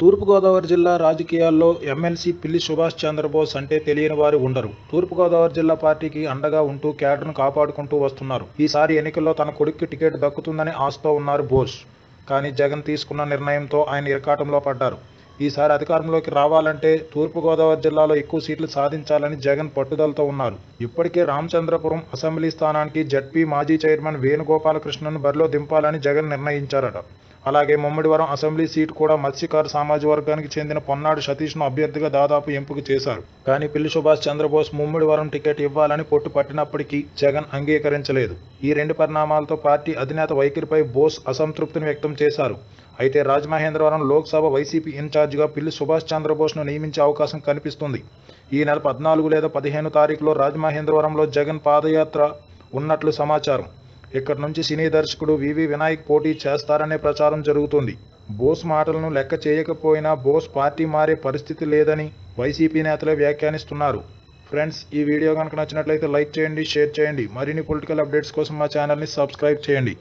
తూర్పుగోదావరి జిల్లా రాజకీయాల్లో ఎమ్మెల్సీ పిల్లి సుభాష్ చంద్రబోస్ అంటే తెలియని వారు ఉండరు. తూర్పుగోదావరి జిల్లా పార్టీకి అండగా ఉంటూ క్యాడర్ను కాపాడుకుంటూ వస్తున్నారు. ఈసారి ఎన్నికల్లో తన కొడుక్కి టికెట్ దక్కుతుందని ఆశతో ఉన్నారు బోస్. కానీ జగన్ తీసుకున్న నిర్ణయంతో ఆయన ఇరకాటంలో పడ్డారు. ఈసారి అధికారంలోకి రావాలంటే తూర్పుగోదావరి జిల్లాలో ఎక్కువ సీట్లు సాధించాలని జగన్ పట్టుదలతో ఉన్నారు. ఇప్పటికే రామచంద్రపురం అసెంబ్లీ స్థానానికి జడ్పీ మాజీ చైర్మన్ వేణుగోపాలకృష్ణను బరిలో దింపాలని జగన్ నిర్ణయించారట. అలాగే ముమ్మడివరం అసెంబ్లీ సీటు కూడా మత్స్యకారు సామాజిక వర్గానికి చెందిన పొన్నాడు సతీష్ను అభ్యర్థిగా దాదాపు ఎంపిక చేశారు. కానీ పిల్లి సుభాష్ చంద్రబోస్ ముమ్మడివరం టికెట్ ఇవ్వాలని పొట్టు పట్టినప్పటికీ జగన్ అంగీకరించలేదు. ఈ రెండు పరిణామాలతో పార్టీ అధినేత వైఖరిపై బోస్ అసంతృప్తిని వ్యక్తం చేశారు. అయితే రాజమహేంద్రవరం లోక్సభ వైసీపీ ఇన్ఛార్జిగా పిల్లి సుభాష్ చంద్రబోస్ను నియమించే అవకాశం కనిపిస్తుంది. ఈ నెల పద్నాలుగు లేదా పదిహేను తారీఖులో రాజమహేంద్రవరంలో జగన్ పాదయాత్ర ఉన్నట్లు సమాచారం. ఇక్కడి నుంచి సినీ దర్శకుడు వివి వినాయక్ పోటీ చేస్తారనే ప్రచారం జరుగుతుంది. బోస్ మాటలను లెక్క చేయకపోయినా బోస్ పార్టీ మారే పరిస్థితి లేదని వైసీపీ నేతలే వ్యాఖ్యానిస్తున్నారు. ఫ్రెండ్స్ ఈ వీడియో కనుక నచ్చినట్లయితే లైక్ చేయండి షేర్ చేయండి. మరిన్ని పొలిటికల్ అప్డేట్స్ కోసం మా ఛానల్ని సబ్స్క్రైబ్ చేయండి.